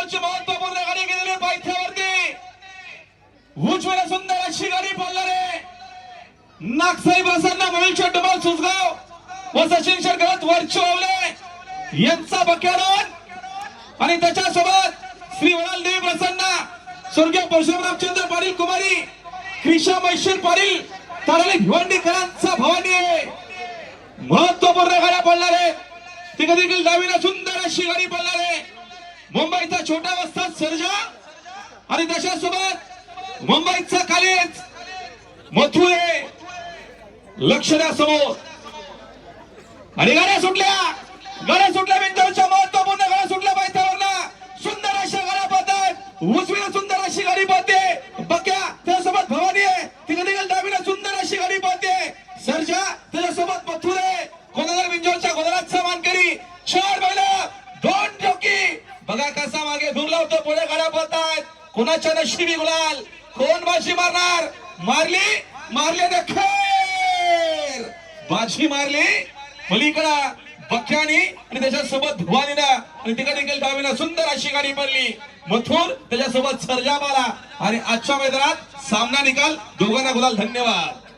बिंदूची महत्त्वपूर्ण गाडी गेलेली पायथ्यावरती. उजव्याला सुंदर अशी गाडी पडणारे नागसाई प्रसन्न मोहिल डुबाल सुजगाव. व सचिन शरगत वरचवले यांचा बक्याडन आणि त्याच्यासोबत श्री वडाल देवी प्रसन्न स्वर्गीय परशुराम रामचंद्र पाटील कुमारी क्रिशा मैशीर पाटील ताराली भिवंडीकरांचा भवानी आहे. महत्त्वपूर्ण गाड्या पडणार आहेत. तिकडे देखील डावीला सुंदर अशी गाडी पडणार मुंबईचा छोटा वस्ताद सर्जा आणि त्याच्यासोबत मुंबईचा कालेज मथुरे लक्ष द्या समोर आणि गाड्या सुटल्या. गाड्या सुटल्या बिंदूच्या महत्त्वपूर्ण गाड्या सुटल्या पाहिजे सुंदर अशा गाड्या पाहतात उजवीला सुंदर अशी गाडी पाहते बक्या त्याच्यासोबत भवानी आहे. तिकडे देखील डावीला सुंदर अशी गाडी पाहते सर्जा त्याच्यासोबत मथुरे. कोणाला बिंजोरच्या गोदराचा बघा कसा मागे धुरला पुढे गाड्या पडतात कोणाच्या नशिबी गुलाल? कोण बाजी मारणार? मारली? मारले खेळ बाजी मारली. पलीकडा बख्यानी आणि त्याच्यासोबत धुवानीना आणि तिकडे देखील डावीला सुंदर अशी गाडी पडली. मथुर त्याच्यासोबत सर्जा मारा आणि आजच्या मैदानात सामना निकाल. दोघांना गुलाल धन्यवाद.